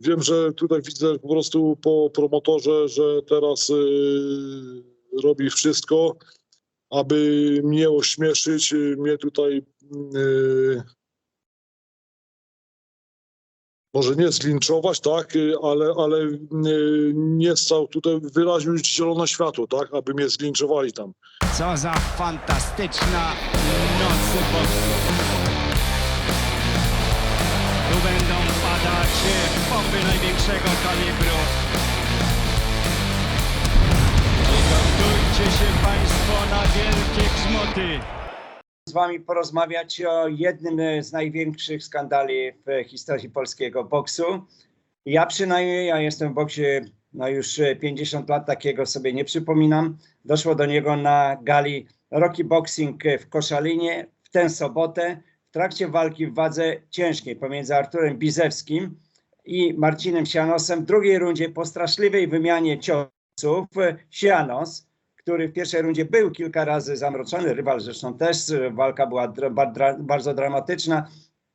Wiem, że tutaj widzę po prostu po promotorze, że teraz y, robi wszystko, aby mnie ośmieszyć, y, mnie tutaj y, może nie zlinczować, tak, ale, ale nie stał tutaj, wyraził zielone światło, tak, aby mnie zlinczowali tam. Co za fantastyczna noc. Tu będą padać bomby największego kalibru. Przygotujcie się Państwo na wielkie grzmoty. z wami porozmawiać o jednym e, z największych skandali w historii polskiego boksu. Ja przynajmniej, ja jestem w boksie no już e, 50 lat, takiego sobie nie przypominam. Doszło do niego na gali Rocky Boxing w Koszalinie w tę sobotę w trakcie walki w wadze ciężkiej pomiędzy Arturem Bizewskim i Marcinem Sianosem. W drugiej rundzie po straszliwej wymianie ciosów e, Sianos który w pierwszej rundzie był kilka razy zamroczony, rywal zresztą też, walka była bardzo dramatyczna,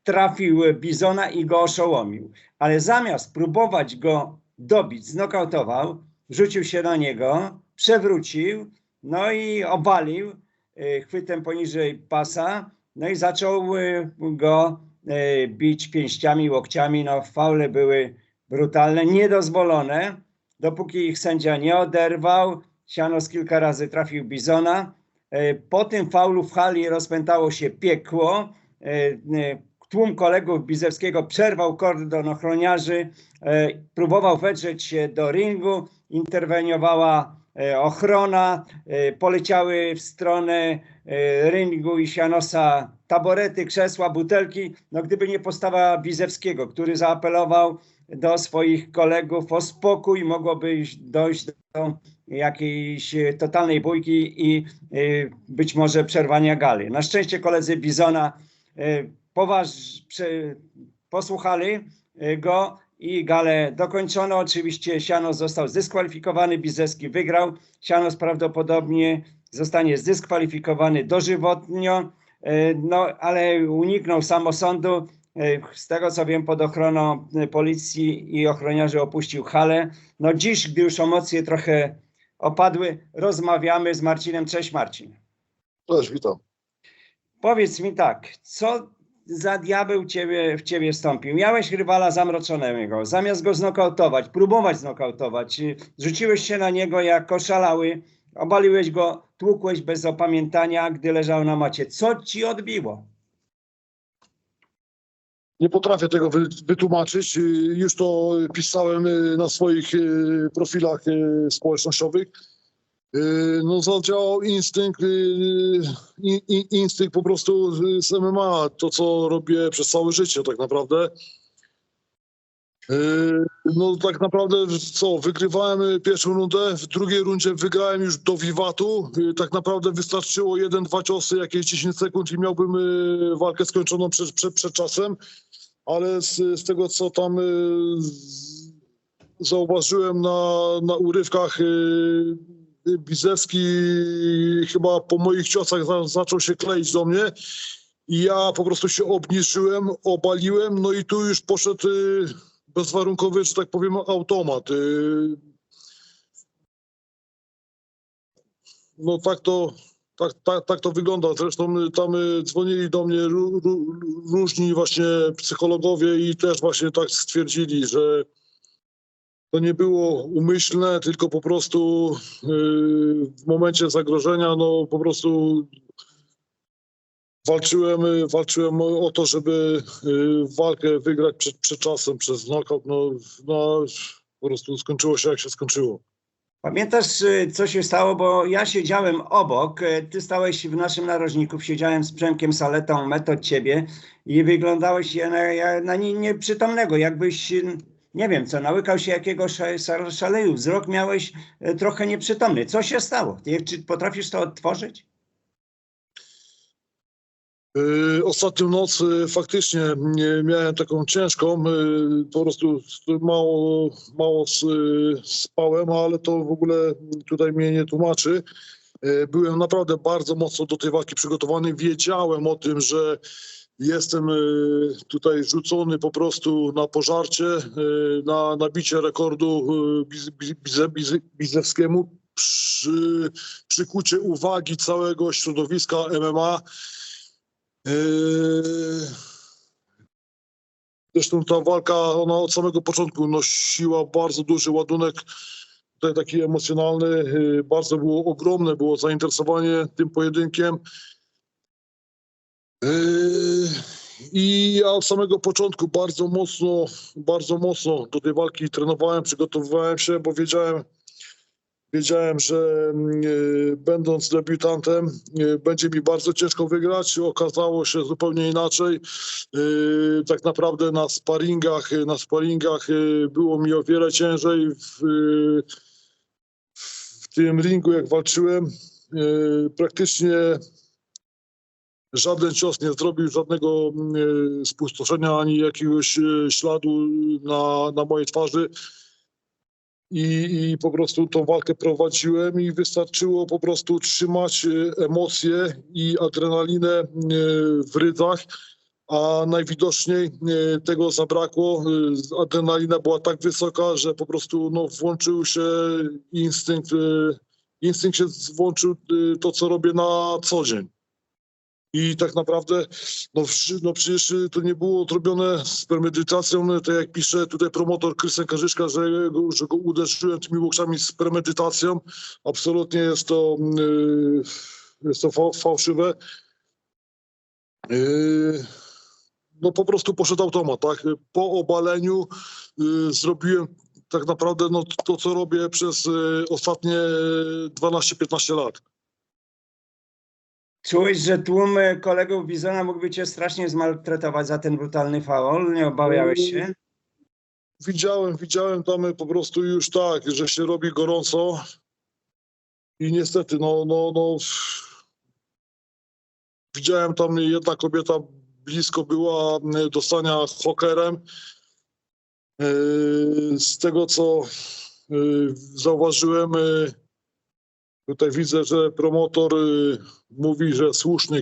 trafił Bizona i go oszołomił. Ale zamiast próbować go dobić, znokautował, rzucił się na niego, przewrócił, no i obalił e, chwytem poniżej pasa, no i zaczął e, go e, bić pięściami, łokciami, no faule były brutalne, niedozwolone, dopóki ich sędzia nie oderwał, Sianos kilka razy trafił Bizona. E, Po tym faulu w hali rozpętało się piekło. Tłum kolegów Bizewskiego przerwał kordon ochroniarzy, próbował wedrzeć się do ringu, interweniowała ochrona, e, poleciały w stronę e, ringu i Sianosa taborety, krzesła, butelki. No gdyby nie postawa Bizewskiego, który zaapelował do swoich kolegów o spokój, mogłoby dojść do jakiejś e, totalnej bójki i e, być może przerwania gali. Na szczęście koledzy Bizona e, poważ, posłuchali e, go i galę dokończono. Oczywiście Sianos został zdyskwalifikowany, Bizewski wygrał. Sianos prawdopodobnie zostanie zdyskwalifikowany dożywotnio, e, no ale uniknął samosądu. E, Z tego co wiem, pod ochroną e, policji i ochroniarzy opuścił halę. No dziś, gdy już emocje trochę opadły, rozmawiamy z Marcinem. Cześć Marcin. Cześć, witam. Powiedz mi tak, co za diabeł ciebie, w ciebie wstąpił? Miałeś rywala zamroczonego, zamiast go znokautować, próbować znokautować, y, rzuciłeś się na niego jak oszalały, obaliłeś go, tłukłeś bez opamiętania, gdy leżał na macie. Co ci odbiło? Nie potrafię tego wy, wytłumaczyć. Y, Już to pisałem y, na swoich profilach społecznościowych. Y, No zadziałał instynkt, y, in, in- instynkt po prostu z MMA, to co robię przez całe życie tak naprawdę. Y, No tak naprawdę co, wygrywałem pierwszą rundę, w drugiej rundzie wygrałem już do wiwatu. Tak naprawdę wystarczyło jeden, dwa ciosy, jakieś 10 sekund i miałbym walkę skończoną przed, przed, przed czasem ale z, z tego, co tam zauważyłem na, na urywkach, Bizewski chyba po moich ciosach za, zaczął się kleić do mnie i ja po prostu się obniżyłem, obaliłem, no i tu już poszedł y, bezwarunkowy, że tak powiem, automat. Y, no tak to, tak, tak, tak to wygląda. Zresztą y, tam dzwonili do mnie ró, ró, różni właśnie psychologowie i też właśnie tak stwierdzili, że to nie było umyślne, tylko po prostu y, w momencie zagrożenia, no po prostu walczyłem, y, walczyłem o to, żeby y, walkę wygrać przed, przed czasem, przez knockout. No, no po prostu skończyło się jak się skończyło. Pamiętasz, co się stało, bo ja siedziałem obok, ty stałeś w naszym narożniku, siedziałem z Przemkiem Saletą, metr od ciebie i wyglądałeś na, na, na nie- nieprzytomnego, jakbyś, nie wiem co, nałykał się jakiegoś sza- szaleju, wzrok miałeś y, trochę nieprzytomny. Co się stało? Czy potrafisz to odtworzyć? Y, Ostatnią noc y, faktycznie nie miałem taką ciężką, po prostu mało, mało spałem, ale to w ogóle tutaj mnie nie tłumaczy. Byłem naprawdę bardzo mocno do tej walki przygotowany. Wiedziałem o tym, że Jestem e, tutaj rzucony po prostu na pożarcie, e, na nabicie rekordu Bize- Bizewskiemu, przy, przykucie uwagi całego środowiska MMA. Zresztą ta walka, ona od samego początku nosiła bardzo duży ładunek tutaj taki emocjonalny. Bardzo było ogromne, było zainteresowanie tym pojedynkiem. Yy, I ja od samego początku bardzo mocno, bardzo mocno do tej walki trenowałem, przygotowywałem się, bo wiedziałem, wiedziałem, że yy, będąc debiutantem yy, będzie mi bardzo ciężko wygrać. Okazało się zupełnie inaczej. Tak naprawdę na sparingach, na sparingach było mi o wiele ciężej. W, w tym ringu, jak walczyłem, praktycznie żaden cios nie zrobił żadnego mm, spustoszenia ani jakiegoś e, śladu na, na mojej twarzy. I, I po prostu tą walkę prowadziłem i wystarczyło po prostu trzymać e, emocje i adrenalinę e, w rydzach, a najwidoczniej e, tego zabrakło. E, Adrenalina była tak wysoka, że po prostu no, włączył się instynkt, e, instynkt się włączył e, to, co robię na co dzień. I tak naprawdę, no, no przecież y, to nie było zrobione z premedytacją, no, tak jak pisze tutaj promotor Krystian Karzyszka, że że go uderzyłem tymi łokciami z premedytacją. Absolutnie jest to, y, jest to fa- fałszywe. Y, No po prostu poszedł automat, tak? Po obaleniu y, zrobiłem tak naprawdę no, to, co robię przez y, ostatnie 12-15 lat. Czułeś, że tłum e, kolegów Bizona mógłby cię strasznie zmaltretować za ten brutalny faul? Nie obawiałeś się? Widziałem, widziałem tam po prostu już tak, że się robi gorąco i niestety, no, no, no, widziałem tam jedna kobieta blisko była dostania hokerem. Yy, Z tego, co yy, zauważyłem, tutaj widzę, że promotor yy, mówi, że słuszny,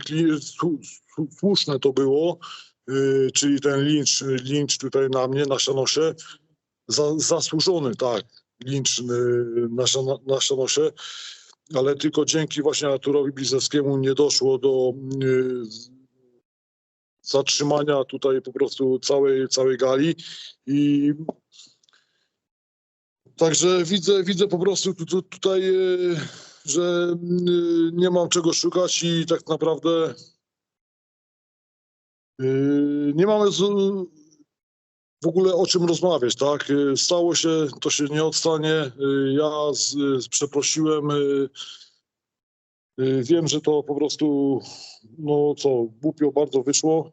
słuszne to było, yy, czyli ten lincz, lincz tutaj na mnie, na Szanosie, za, zasłużony, tak, lincz y, na, na ale tylko dzięki właśnie Arturowi Bizewskiemu nie doszło do y, zatrzymania tutaj po prostu całej, całej gali i także widzę, widzę po prostu tu, tu, tutaj, y, że y, nie mam czego szukać i tak naprawdę y, nie mamy w ogóle o czym rozmawiać, tak? Y, Stało się, to się nie odstanie. Ja z, z, przeprosiłem. Wiem, że to po prostu, no co, głupio bardzo wyszło,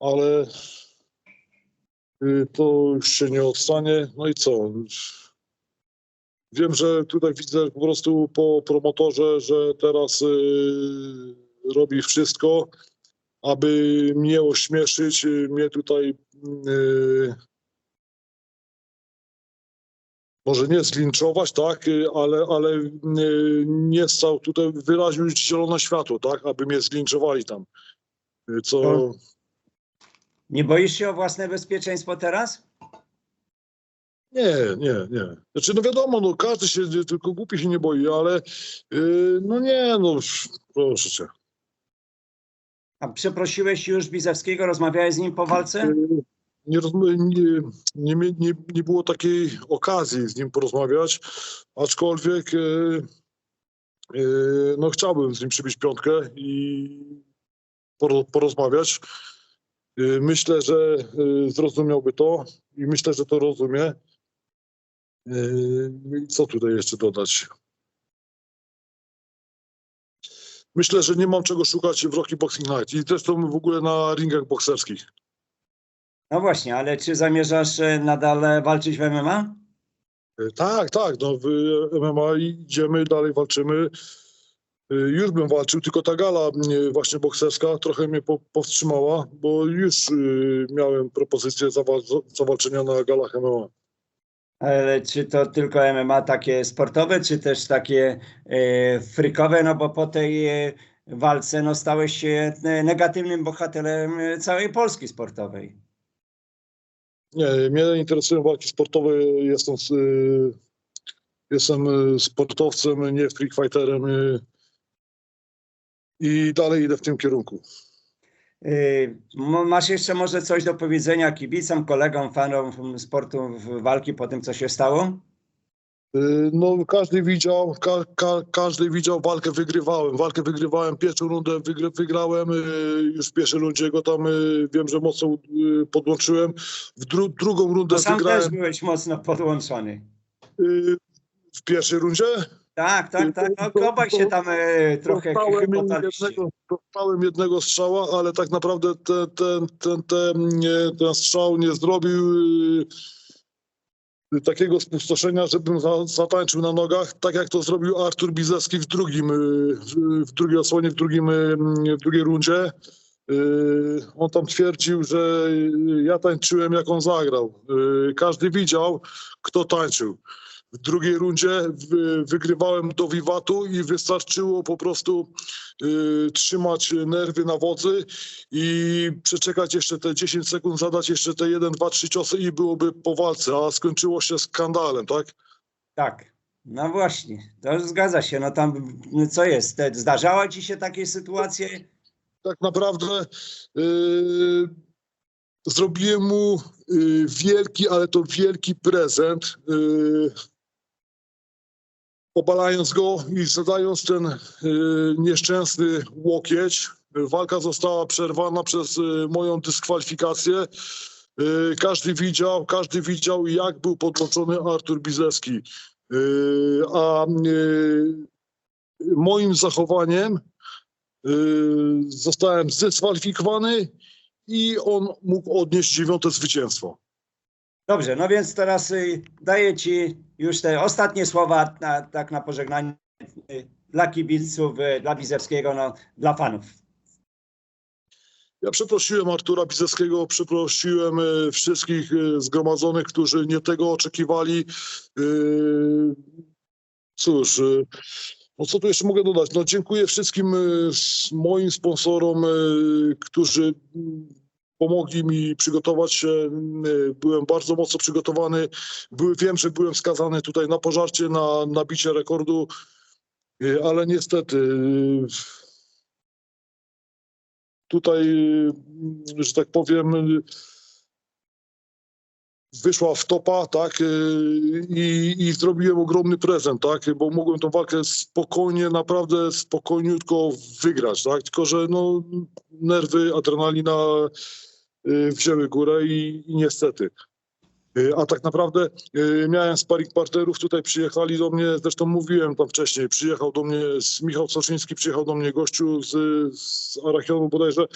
ale to już się nie odstanie. No i co? Wiem, że tutaj widzę po prostu po promotorze, że teraz y, robi wszystko, aby mnie ośmieszyć, y, mnie tutaj y, może nie zlinczować, tak, ale, ale nie stał tutaj, wyraził zielone światło, tak, aby mnie zlinczowali tam. Co No. Nie boisz się o własne bezpieczeństwo teraz? Nie, nie, nie. Znaczy, no wiadomo, no każdy się, tylko głupi się nie boi, ale y, no nie, no proszę cię. A przeprosiłeś już Bizewskiego? Rozmawiałeś z nim po walce? Y, Nie, nie, nie, nie, nie było takiej okazji z nim porozmawiać, aczkolwiek y, y, no chciałbym z nim przybić piątkę i poro- porozmawiać. Y, Myślę, że y, zrozumiałby to i myślę, że to rozumie. Y, I co tutaj jeszcze dodać? Myślę, że nie mam czego szukać w Rocky Boxing Night i zresztą w ogóle na ringach bokserskich. No właśnie, ale czy zamierzasz e, nadal e, walczyć w MMA? E, Tak, tak, no w MMA idziemy, dalej walczymy. Już bym walczył, tylko ta gala właśnie bokserska trochę mnie po, powstrzymała, bo już miałem propozycję zawal- zawalczenia na galach MMA. Ale czy to tylko MMA takie sportowe, czy też takie e, frykowe? No bo po tej e, walce, no stałeś się e, negatywnym bohaterem e, całej Polski sportowej. Nie, mnie interesują walki sportowe. Jestem, jestem sportowcem, nie freak fighterem. I dalej idę w tym kierunku. Y, mo- Masz jeszcze może coś do powiedzenia kibicom, kolegom, fanom sportu w- walki po tym, co się stało? Y, No, każdy widział, ka, ka, każdy widział walkę, wygrywałem. Walkę wygrywałem, pierwszą rundę wygry, wygrałem, y, już w pierwszej rundzie go tam, wiem, że mocno podłączyłem. W dru, drugą rundę Bo sam wygrałem też byłeś mocno podłączony. w pierwszej rundzie. Tak, tak, tak. No, To- obaj to- się tam e, trochę Dostałem chypotaliście. jednego, dostałem jednego strzała, ale tak naprawdę ten, ten, ten, ten, nie, ten strzał nie zrobił y, takiego spustoszenia, żebym za, zatańczył na nogach, tak jak to zrobił Artur Bizewski w drugim, y, w, w drugiej osłonie, w, drugim, y, w drugiej rundzie. Y, On tam twierdził, że y, ja tańczyłem jak on zagrał. Y, Każdy widział, kto tańczył. W drugiej rundzie wy- wygrywałem do wiwatu i wystarczyło po prostu y, trzymać nerwy na wodzy i przeczekać jeszcze te 10 sekund, zadać jeszcze te 1, 2, 3 ciosy i byłoby po walce, a skończyło się skandalem, tak? Tak. No właśnie, to zgadza się. No tam no co jest? Te, zdarzały ci się takie sytuacje? tak naprawdę y, zrobiłem mu y, wielki, ale to wielki prezent, y, obalając go i zadając ten y, nieszczęsny łokieć. Walka została przerwana przez y, moją dyskwalifikację. Y, Każdy widział, każdy widział, jak był podłączony Artur Bizewski. Y, A moim zachowaniem zostałem zdyskwalifikowany i on mógł odnieść dziewiąte zwycięstwo. Dobrze, no więc teraz y, daję ci już te ostatnie słowa na, tak na pożegnanie y, dla kibiców, y, dla Bizewskiego, no, dla fanów. Ja przeprosiłem Artura Bizewskiego, przeprosiłem wszystkich zgromadzonych, którzy nie tego oczekiwali. Cóż, no co tu jeszcze mogę dodać? No dziękuję wszystkim moim sponsorom, którzy pomogli mi przygotować się. Mm, e, Byłem bardzo mocno przygotowany. Były, wiem, że byłem skazany tutaj na pożarcie, na nabicie rekordu, e, ale niestety e, tutaj, y, że tak powiem, y, wyszła w topa, tak, y, i, i zrobiłem ogromny prezent, tak, bo mogłem tą walkę spokojnie, naprawdę spokojniutko wygrać, tak, tylko że no, nerwy, adrenalina y, wzięły górę i, i niestety. Y, A tak naprawdę y, miałem sparring partnerów, tutaj przyjechali do mnie, zresztą mówiłem tam wcześniej, przyjechał do mnie Michał Soczyński, przyjechał do mnie gościu z, z Arachionu bodajże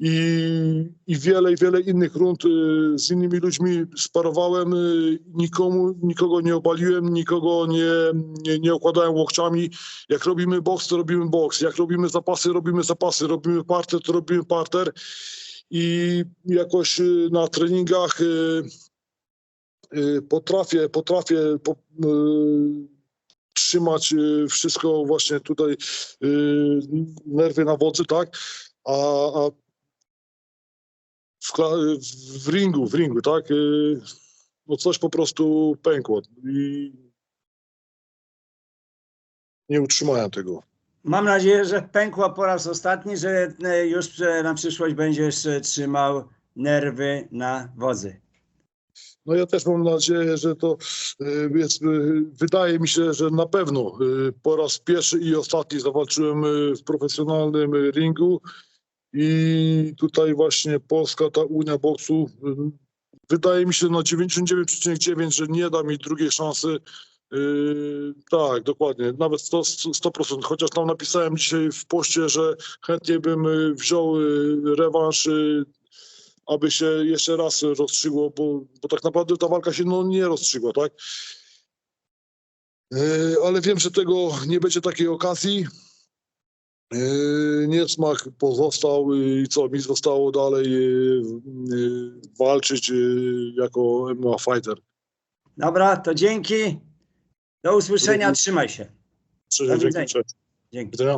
i, i wiele, wiele innych rund y, z innymi ludźmi sparowałem, y, nikomu, nikogo nie obaliłem, nikogo nie, nie, nie okładałem łokciami. Jak robimy boks, to robimy boks, jak robimy zapasy, robimy zapasy, robimy parter, to robimy parter i jakoś y, na treningach y, y, potrafię, potrafię po, trzymać wszystko właśnie tutaj, nerwy na wodzy, tak? A, a w, w ringu, w ringu, tak? No coś po prostu pękło i nie utrzymałem tego. Mam nadzieję, że pękła po raz ostatni, że e, już e, na przyszłość będziesz e, trzymał nerwy na wodzy. No ja też mam nadzieję, że to y, jest, y, wydaje mi się, że na pewno po raz pierwszy i ostatni zawalczyłem w profesjonalnym ringu i tutaj właśnie Polska, ta Unia Boksu, wydaje mi się na 99,9, że nie da mi drugiej szansy. Y, tak, dokładnie, nawet 100%, 100%, chociaż tam napisałem dzisiaj w poście, że chętnie bym y, wziął y, rewanż y, aby się jeszcze raz rozstrzygło, bo, bo tak naprawdę ta walka się no, nie rozstrzygła, tak? Yy, ale wiem, że tego nie będzie takiej okazji. Yy, niesmak pozostał i co mi zostało dalej yy, yy, walczyć yy, jako MMA fighter. Dobra, to dzięki. Do usłyszenia, trzymaj się. Cześć, Do widzenia. cześć. Dzięki. Widzenia.